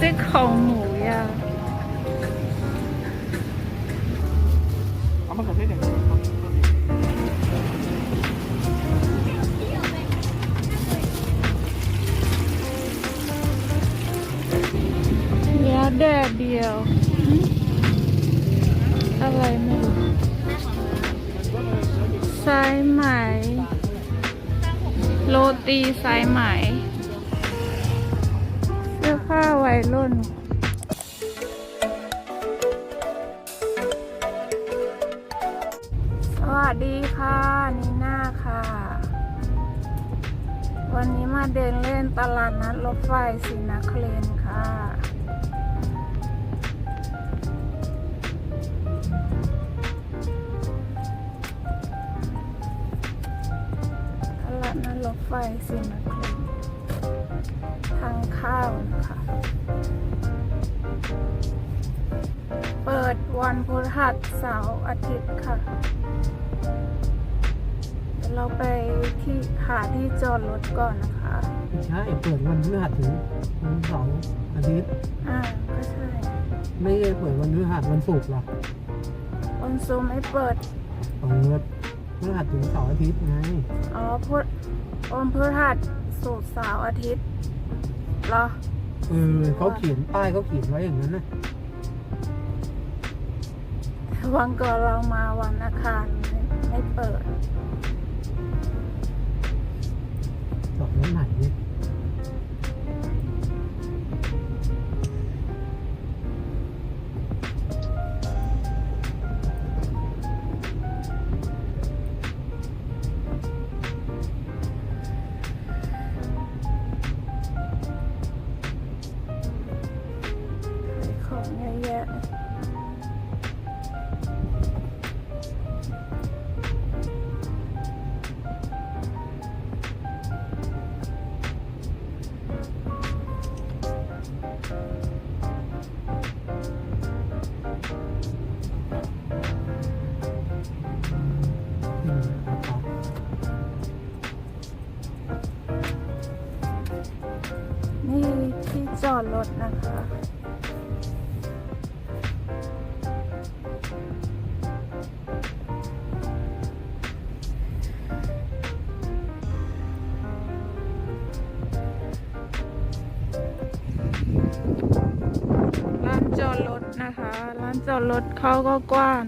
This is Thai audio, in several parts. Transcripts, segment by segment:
ซี่โครงหมูย่างเอามะเขือเทศอย่างเดียวเนื้อแดดเดียว อะไรไม่รู้สายไหม โรตีสายไหม สื้อผ้าวัยรุ่นสวัสดีค่ะนีน่าค่ะ วันนี้มาเดินเล่นตลาดนัดรถไฟศรีนครินค่ะตลาดนัดรถไฟศรีนค ทร์ทางเข้าวนะคะเปิดวันพฤหัสเสาร์อาทิตย์ค่ะเดี๋ยวเราไปที่หาที่จอดรถก่อนนะคะ ใช่ เปิดวันพฤหัสถึงวันเสาร์อาทิตย์ อ่า ก็ใช่ ไม่ได้เปิดวันพฤหัสวันศุกร์หรอกวันซูมไม่เปิดเปิดพฤหัสถึงเสาร์อาทิตย์ไง อ๋อพุธวันพฤหัส ศุกร์เสาร์อาทิตย์เหรอ เออเขาเขียนป้ายเขาเขียนไว้อย่างนั้นนะวันก่อนเรามาวันอาคารไม่ไม่เปิดจอดรถไหน ร้านจอดรถเขาก็กว้าง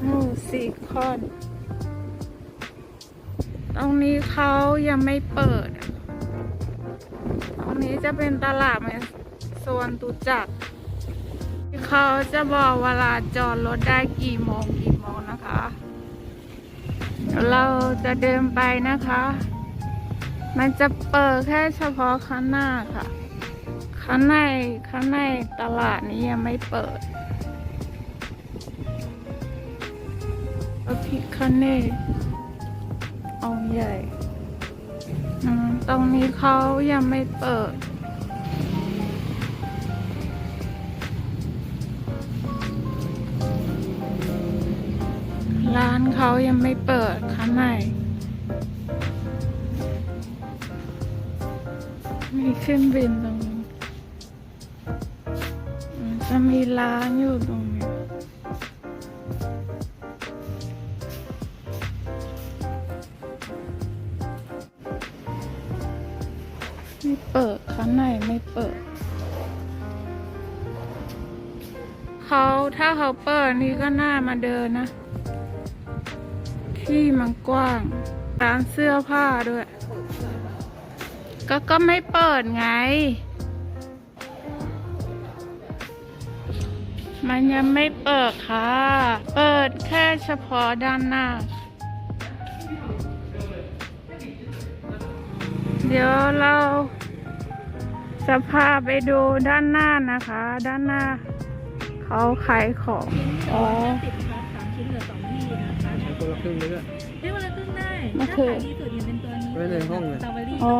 โอ้สี่คอน ตรงนี้เขายังไม่เปิด ตรงนี้จะเป็นตลาดในส่วนตุจักรเขาจะบอกเวลาจอดรถได้กี่โมง เราจะเดินไปนะคะ มันจะเปิดแค่เฉพาะข้างหน้าค่ะ ข้างในข้างในตลาดนี้ยังไม่เปิดพระพิคเนตองใหญ่ ตรงนี้เขายังไม่เปิด เขายังไม่เปิดข้างในมีขึ้นบินตรงนี้จะมีร้านอยู่ตรงนี้ไม่เปิดข้างในไม่เปิด เขาถ้าเขาเปิดนี่ก็น่ามาเดินนะ ที่มันกว้าง ร้านเสื้อผ้าด้วย ก็ก็ไม่เปิดไง มันยังไม่เปิดค่ะ เปิดแค่เฉพาะด้านหน้า เดี๋ยวเราจะพาไปดูด้านหน้านะคะ ด้านหน้า เขาขายของ อ๋อ ชิ้นเหลือสอง คะคนละครึ่งเลยอะได้วันละครึ่งได้มันถ้าคือ ขายดีสุดเนี่ยเป็นตัวนี้ไว้ในห้องเลย สตรอเบอรี่อ๋อ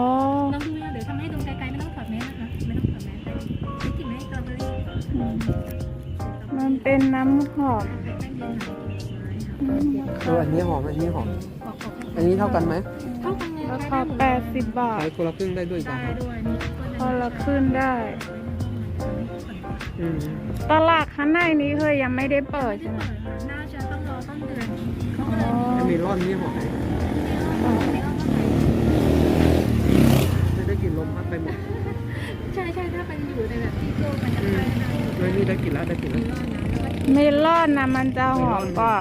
ลองดูนะเดี๋ยวทำให้ดูไกลๆไม่ต้องถอดแมสนะคะไม่ต้องถอดแมสได้คิดถึงไหมสตรอเบอรี่อืมมันเป็นน้ำหอมแป้งเย็นหายผลไม้ค่ะเอออันนี้หอมอันนี้หอมขอบคุณอันนี้เท่ากันไหมเท่ากันเลยราคาแปดสิบบาท ขายคนละครึ่งได้ด้วยจ้ะได้ด้วยนี่พอละขึ้นได้ อืมตลาดข้างในนี้เคยยังไม่ได้เปิดใช่ไหมน่า เลยเมลอนนี่หอมไม่ได้กลินลมพัดไปหมดใช่ใช่ถ้ามันอยู่ในแบบที่โจมันจะได้นะเลยนี่ได้กลินแล้วได้กลินแล้วเมลอนนะมันจะหอมกว่า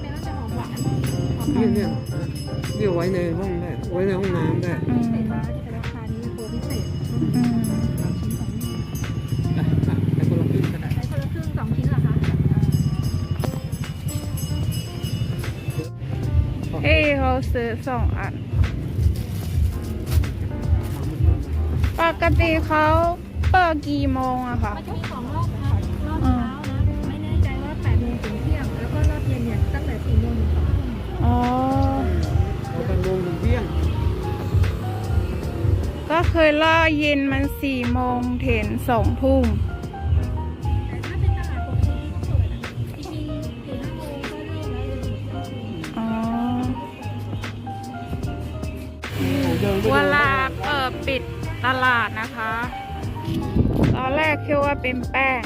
เมลอนจะหอมหวานเนี่ยเนี่ยเนี่ยไว้ในห้องได้ไว้ในห้องน้ำได้ ซื้อสองอัน ปกติเขาเปิดกี่โมงอะคะมันจะมีสองรอบค่ะรอบเช้านะไม่แน่ใจว่า8โมงถึงเที่ยง แล้วก็รอบเย็นเนี่ยตั้งแต่4โมงถึง2ทุ่มอ๋อเอาไปลงถึงเที่ยงก็เคยล่อเย็นมันสี่โมงถึงสองทุ่ม ตลาดนะคะ ตอนแรกคิดว่าเป็นแป้ง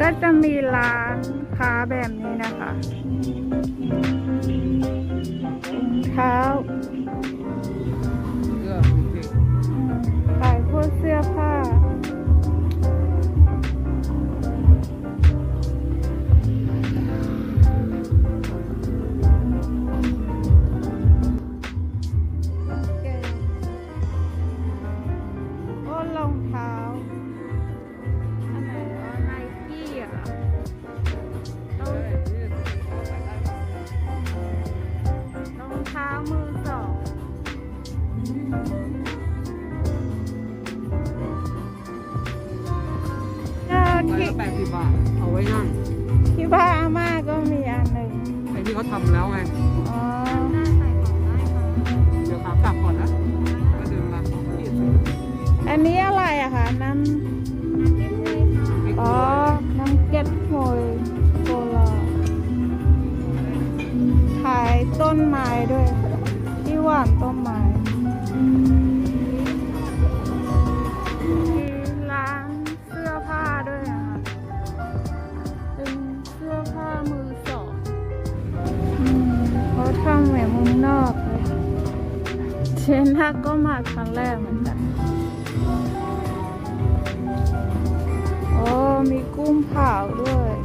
ก็จะมีร้านค้าแบบนี้นะคะถุงเท้าเสื้อจริงอืมขายพวกเสื้อผ้า นนี้อะไรอะคะน้ไม่ำกอ๋ลัอวน้ำเก็ตโฮยโซลาขายต้นไม้ด้วย ที่หว่านต้นไม้มีร้านเสื้อผ้าด้วยนะคะเป็นเสื้อผ้ามือสองอืมเขาทำเหมือนเมืองนอกเลยเชนทักก็มาครั้งแรกเหมือน กุ้งเผาด้วย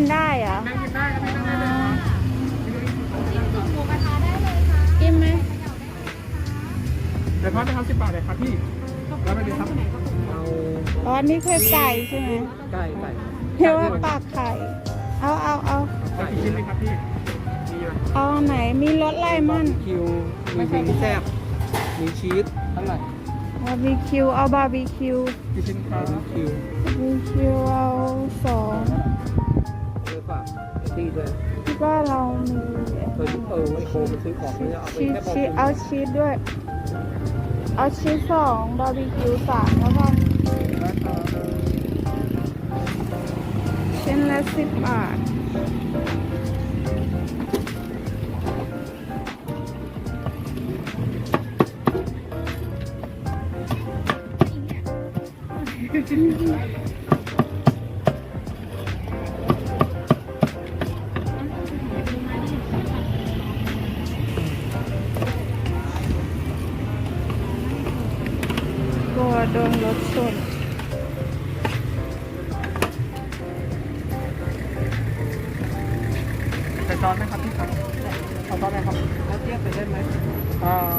กินได้เหรอนั่งกินได้ครับไม่นั่งได้เลยครับจิ้มจุ่มหมูกระทะได้เลยค่ะกินไหมเขย่าได้เลยค่ะเดี๋ยวทอดไปครับสิบบาทเลยครับพี่แล้วไปดีครับเอาอ๋อนี่คือไก่ใช่ไหมไก่ไก่เรียกว่าปากไข่ เอาเอาเอาไก่ชิ้นไหมครับพี่มีไหมเอาอันไหนมีรสอะไรมั่นคิวมีวิงแซบมีชีสเท่าไหร่บาร์บีคิวเอาบาร์บีคิวกี่ชิ้นครับคิวบาร์บีคิวเอาสอง เลยฝากไอตี้ด้วยที่บ้าเรามีเคยเออไอโคไปซื้อของเนี่ยเอาไปชีสแค่พอชีกินเอาชีสด้วย เอาชีสสองบาร์บีคิวสามแล้วกันเช่นละสิบบาท ซอสไหมครับพี่ครับขอซอสไหมครับแล้วเทียบไปได้ไหมเอ่อ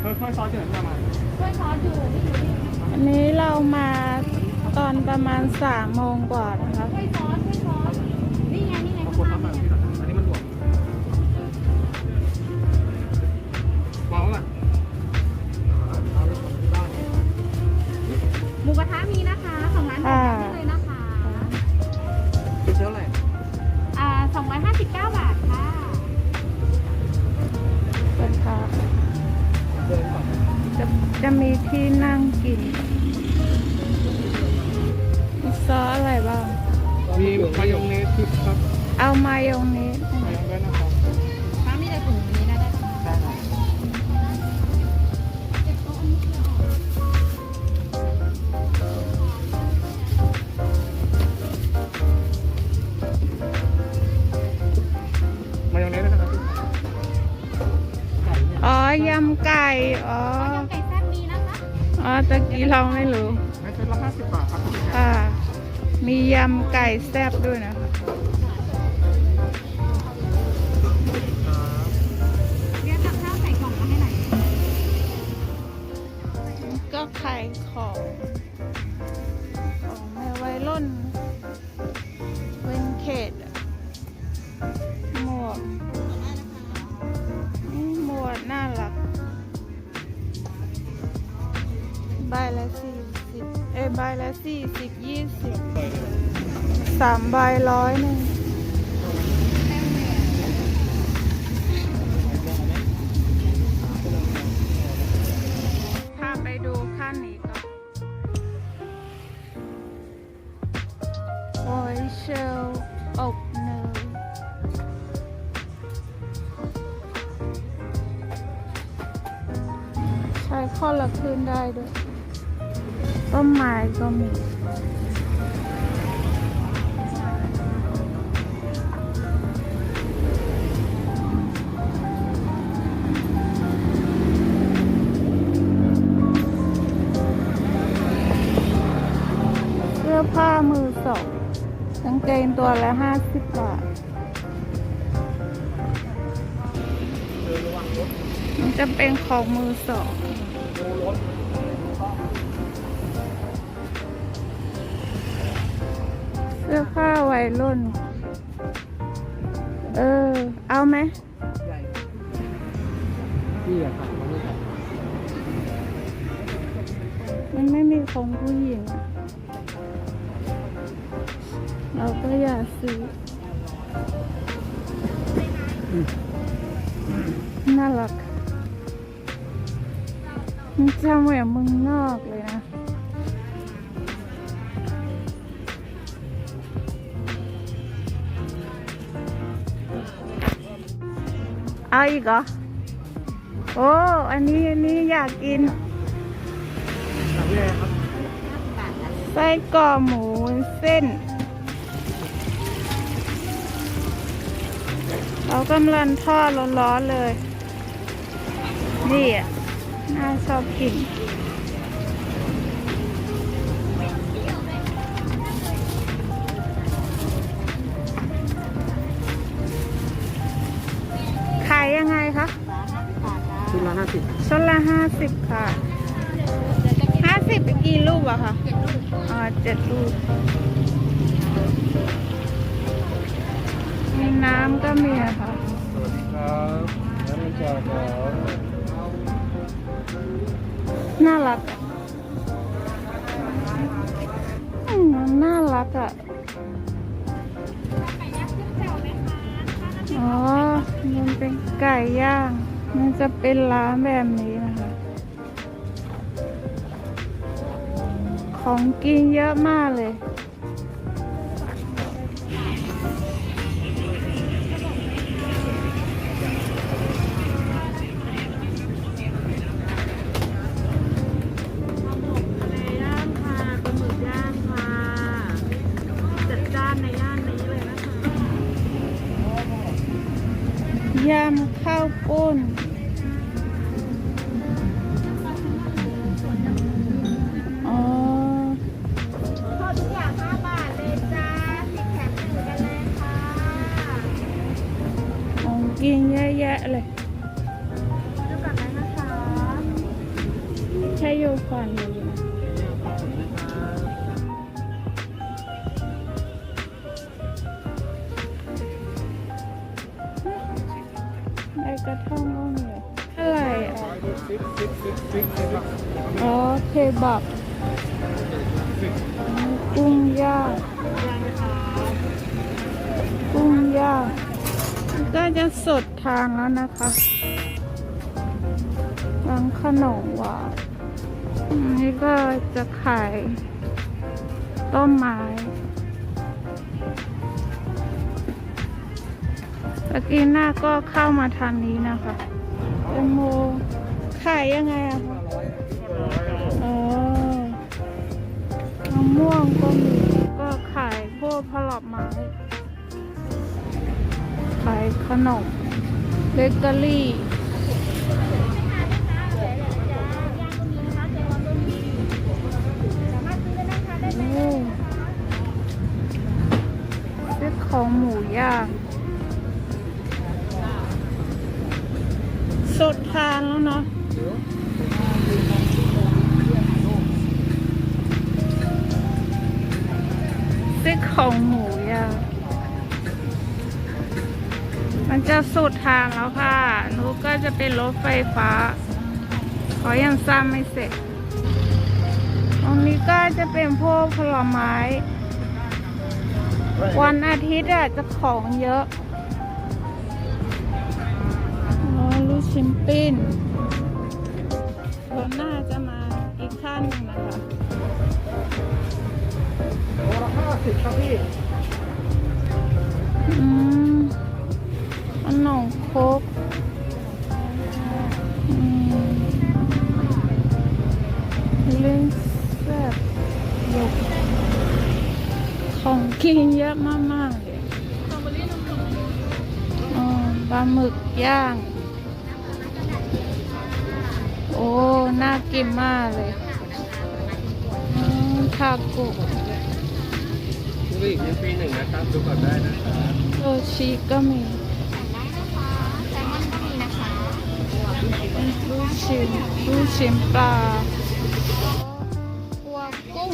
เพิ่มเพิ่มซอสเดือดประมาณช่วยซอสอยู่นี่อยู่นี่อันนี้เรามาตอนประมาณสามโมงกว่านะคะ ช่วยซอสช่วยซอสนี่ไงนี่ไงข้างครัล่าง จะจะมีที่นั่งกินมีซอสอะไรบ้าง มีมายองเนสที่ครับเอามายองเนสมายองเนสนะครับถ้ามีในถุงนี้ได้ได้ไหมได้ครับเก็บโต๊ะอันนี้เสียออกมายองเนสด้วยนะครับพี่ไก่เนี่ยอ๋อยำไก่ อ๋อ เราไม่รู้ไม่ใช่ละห้าสิบบาทครับพี่ค่ะมียำไก่แซ่บด้วยนะคะเรียกกับข้าวใส่กล่องมาให้หน่อยก็ขายของของ ใบละสี่สิบยี่สิบสามใบร้อยหนึ่งพาไปดูขั้นนี้ก่อนโอ้ยเชลอบเนยใช้ข้อละคืนได้ด้วย ต้นไม้ก็มีเสื้อผ้ามือสองกางเกงตัวละห้าสิบบาทมันจะเป็นของมือสอง ยรุ่น เออ เอาไหมพี่อะครับมันไม่ใส่มันไม่มีของผู้หญิง เราก็อยากซื้ออน่ารักมันจะเหมือนเมึงนอก เอาอีกเหรอ โอ้ อันนี้อันนี้อยากกินไส้กรอกหมูเส้น เรากำลังทอดร้อนๆเลย นี่อะ น่าชอบกินาสิบชุดละห้าสิบค่ะห้าสิบกี่ลูกอะคะอ่าเจ็ดลูกมีน้ำก็มีอะค่ะสวัสดีครับแล้วมันจะขอน่ารักอะอืมมันน่ารักอะอ๋อมันเป็นไก่ย่าง มันจะเป็นร้านแบบนี้นะคะ ของกินเยอะมากเลย ยำข้าวปุ้น กุ้งย่างกุ้งย่างก็จะสดทานแล้วนะคะร้านขนมหวานนี่ก็จะขายต้นไม้ตะกี้หน้าก็เข้ามาทางนี้นะคะแตงโมขายยังไงอะคะ มะม่วงก็มีก็ขายพวกผลไม้ ขายขนมเบเกอรี่โอ้ซื้อของหมูย่างสดทานแล้วเนาะ สุดทางแล้วค่ะหนูก็จะเป็นรถไฟฟ้า ขอยังสร้างไม่เสร็จ ตรงนี้ก็จะเป็นพวกผลไม้ วันอาทิตย์อะจะของเยอะอ๋อลูกชิ้นปิ้นรถหน้าจะมาอีกขั้นหนึ่งนะคะโลละห้าสิบครับพี่อืม นมครกอืมเล่นแซ่บยกของกินเยอะมากๆเลยอ๋อปลาหมึกย่าง โอ้ น่ากินมากเลยอืมทาโกะดูอีกยังปีหนึ่งนะครับ ดูก่อนได้นะครับโซชิก็มี แซลมอนก็มีนะคะ ลูกชิ้นลูกชิ้นปลากัวกุ้ง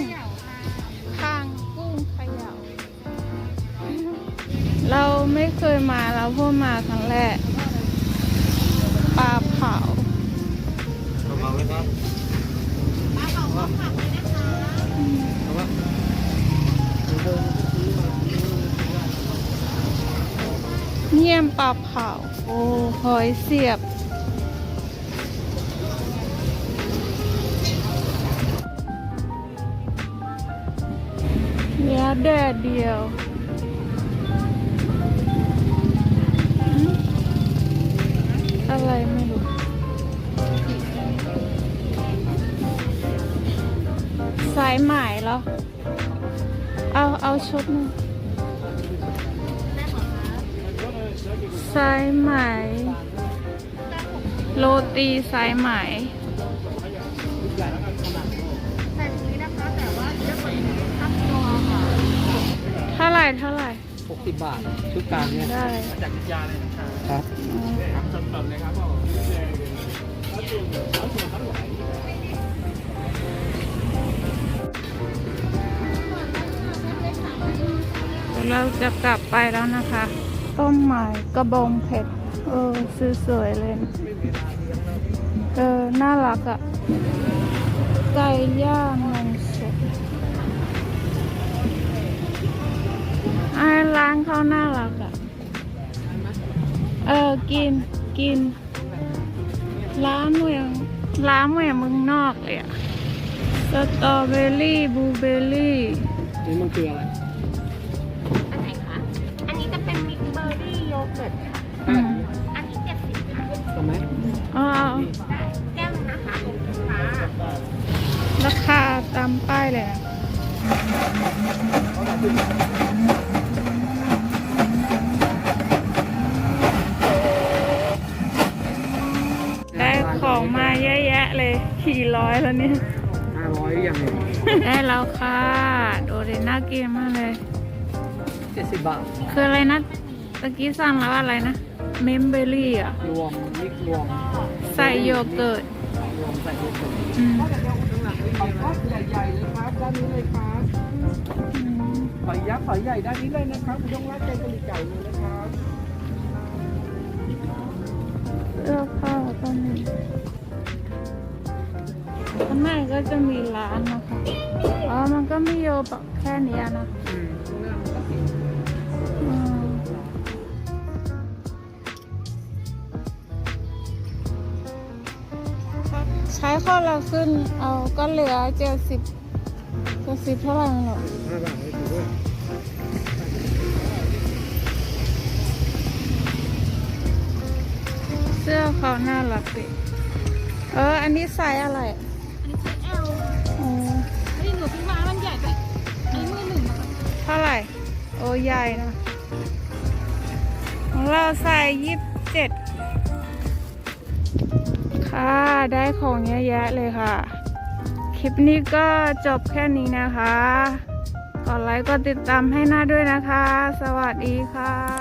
คางกุ้งเขย่าเราไม่เคยมาเราเพิ่งมาครั้งแรกปลาเผาเอามาไหมครับปลาเผาก็ผักเลยนะคะเยี่ยมปลาเผา โอ้หอยเสียบ เนื้อแดดเดียวอะไรไม่รู้สายไหมเหรอ เอา เอาชุดนึงสายไหม โรตีสายไหม เท่าไหร่เท่าไหร่หกสิบบาท ชุดกลางเนี่ยได้มาจากยุทธยาเลยนะครับอ๋อครับสดๆเลยครับผมเราจะกลับไปแล้วนะคะ ต้นไม้กระบองเพชรเออซื้อสวยเลยนะเออ น่ารักอะ่ะไก่ย่าง ไอ้ร้านเขาน่ารักอะ่ะ เออ กิน กิน ร้านเหมือนร้านเหมือนเมืองนอกเลยอะสตรอเบอรี่บลูเบอรี่นี่มันคืออะไร อันไหนคะ อันนี้จะเป็นมิกซ์เบอร์รี่โยเกิร์ตค่ะ อืมอันนี้เจ็ดสิบค่ะทำไหมอ๋อ แก้วนึงนะคะค่ะราคาตามป้ายเลยนะได้ ของมาเยอะแยะเลยขี่ร้อยแล้วเนี่ยห้าร้อยยังไงได้แล้วค่ะโดเรน่ากินมากเลยเจ็ดสิบบาทคืออะไรนะตะกี้สั่งแล้วอะไรนะเมมเบอรี่อะรวมมิกรวมใส่โยเกิร์ตรวมใส่โยเกิร์ตอืมข้างหลังเลยครับใหญ่ๆเลยครับด้านนี้เลยครับอืมฝอยยักษ์ฝอยใหญ่ด้านนี้เลยนะครับคุณต้องราดใจกะหรี่ไก่เลยนะครับเสื้อผ้าก็มีข้างในก็จะมีร้านนะคะ อ๋อ มันก็มีโยแบบแค่เนี้ยนะอืมข้างหน้ามันก็สีอืมใช้ข้อเราขึ้น เอาก็เหลือเจ็ดสิบเจ็ดสิบเท่าไหร่หรอ สื้อเขาน่ารักดิเออ อันนี้ไซส์อะไร อันนี้คือ L อ๋อไม่ได้หนูพี่มามันใหญ่ไปอันนี้มือหนึ่งนะคะเท่าไหร่ โอ้ใหญ่นะของเราใส่ยี่สิบเจ็ดค่ะ ได้ของเยอะแยะเลยค่ะ คลิปนี้ก็จบแค่นี้นะคะ กดไลค์กดติดตามให้หน้าด้วยนะคะ สวัสดีค่ะ